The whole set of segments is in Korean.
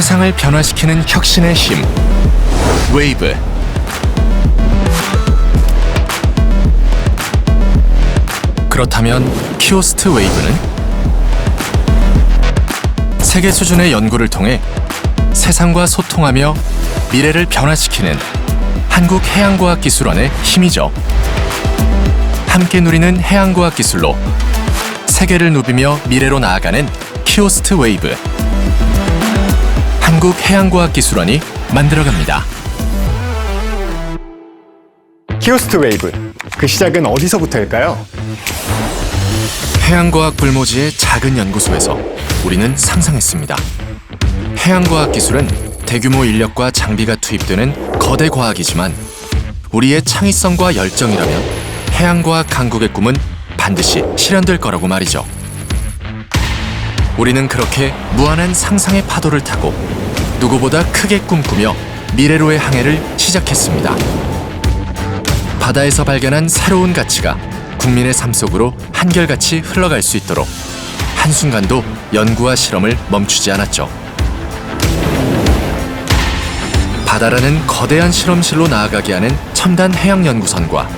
세상을 변화시키는 혁신의 힘. 웨이브. 그렇다면 키오스트 웨이브는 세계 수준의 연구를 통해 세상과 소통하며 미래를 변화시키는 한국해양과학기술원의 힘이죠. 함께 누리는 해양과학 기술로 세계를 누비며 미래로 나아가는 키오스트 웨이브. 한국해양과학기술원이 만들어갑니다. 키오스트 웨이브. 그 시작은 어디서부터일까요? 해양과학 불모지의 작은 연구소에서 우리는 상상했습니다. 해양과학 기술은 대규모 인력과 장비가 투입되는 거대 과학이지만 우리의 창의성과 열정이라면 해양과학 강국의 꿈은 반드시 실현될 거라고 말이죠. 우리는 그렇게 무한한 상상의 파도를 타고 누구보다 크게 꿈꾸며 미래로의 항해를 시작했습니다. 바다에서 발견한 새로운 가치가 국민의 삶 속으로 한결같이 흘러갈 수 있도록 한순간도 연구와 실험을 멈추지 않았죠. 바다라는 거대한 실험실로 나아가게 하는 첨단 해양연구선과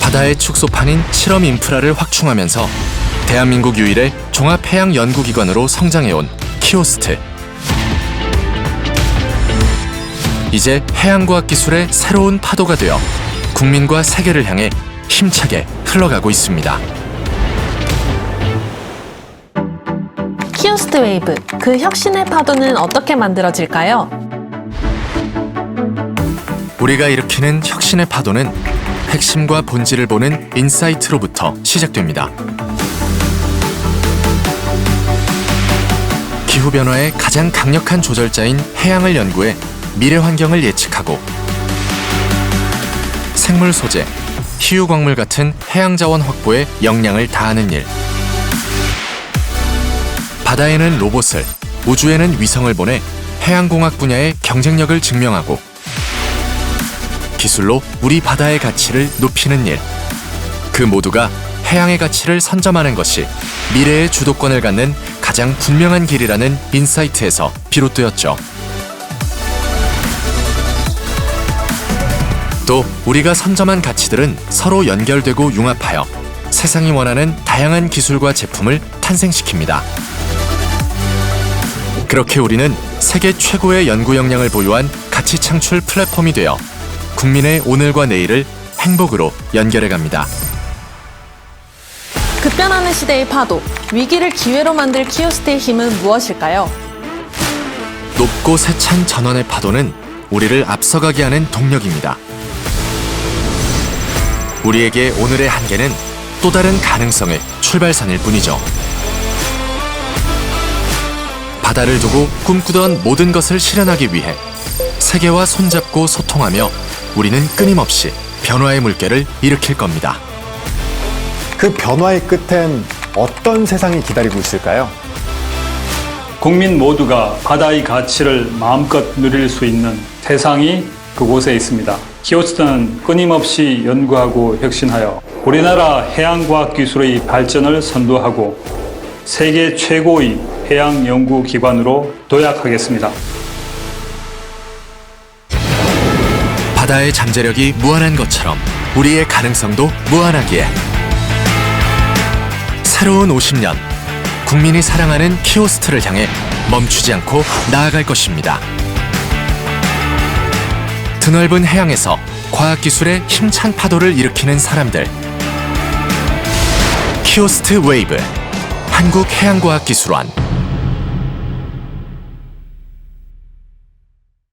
바다의 축소판인 실험 인프라를 확충하면서 대한민국 유일의 종합해양연구기관으로 성장해온 키오스트. 이제 해양과학 기술의 새로운 파도가 되어 국민과 세계를 향해 힘차게 흘러가고 있습니다. 키오스트 웨이브, 그 혁신의 파도는 어떻게 만들어질까요? 우리가 일으키는 혁신의 파도는 핵심과 본질을 보는 인사이트로부터 시작됩니다. 기후 변화의 가장 강력한 조절자인 해양을 연구해 미래 환경을 예측하고 생물 소재, 희유 광물 같은 해양 자원 확보에 역량을 다하는 일. 바다에는 로봇을, 우주에는 위성을 보내 해양공학 분야의 경쟁력을 증명하고 기술로 우리 바다의 가치를 높이는 일. 그 모두가 해양의 가치를 선점하는 것이 미래의 주도권을 갖는 가장 분명한 길이라는 인사이트에서 비롯되었죠. 또 우리가 선점한 가치들은 서로 연결되고 융합하여 세상이 원하는 다양한 기술과 제품을 탄생시킵니다. 그렇게 우리는 세계 최고의 연구 역량을 보유한 가치 창출 플랫폼이 되어 국민의 오늘과 내일을 행복으로 연결해 갑니다. 급변하는 시대의 파도, 위기를 기회로 만들 키오스트의 힘은 무엇일까요? 높고 세찬 전원의 파도는 우리를 앞서가게 하는 동력입니다. 우리에게 오늘의 한계는 또 다른 가능성의 출발선일 뿐이죠. 바다를 두고 꿈꾸던 모든 것을 실현하기 위해 세계와 손잡고 소통하며 우리는 끊임없이 변화의 물결을 일으킬 겁니다. 그 변화의 끝엔 어떤 세상이 기다리고 있을까요? 국민 모두가 바다의 가치를 마음껏 누릴 수 있는 세상이 그곳에 있습니다. 키오스트는 끊임없이 연구하고 혁신하여 우리나라 해양과학 기술의 발전을 선도하고 세계 최고의 해양 연구 기관으로 도약하겠습니다. 바다의 잠재력이 무한한 것처럼 우리의 가능성도 무한하기에 새로운 50년. 국민이 사랑하는 키오스트를 향해 멈추지 않고 나아갈 것입니다. 드넓은 해양에서 과학기술의 힘찬 파도를 일으키는 사람들. 키오스트 웨이브 한국해양과학기술원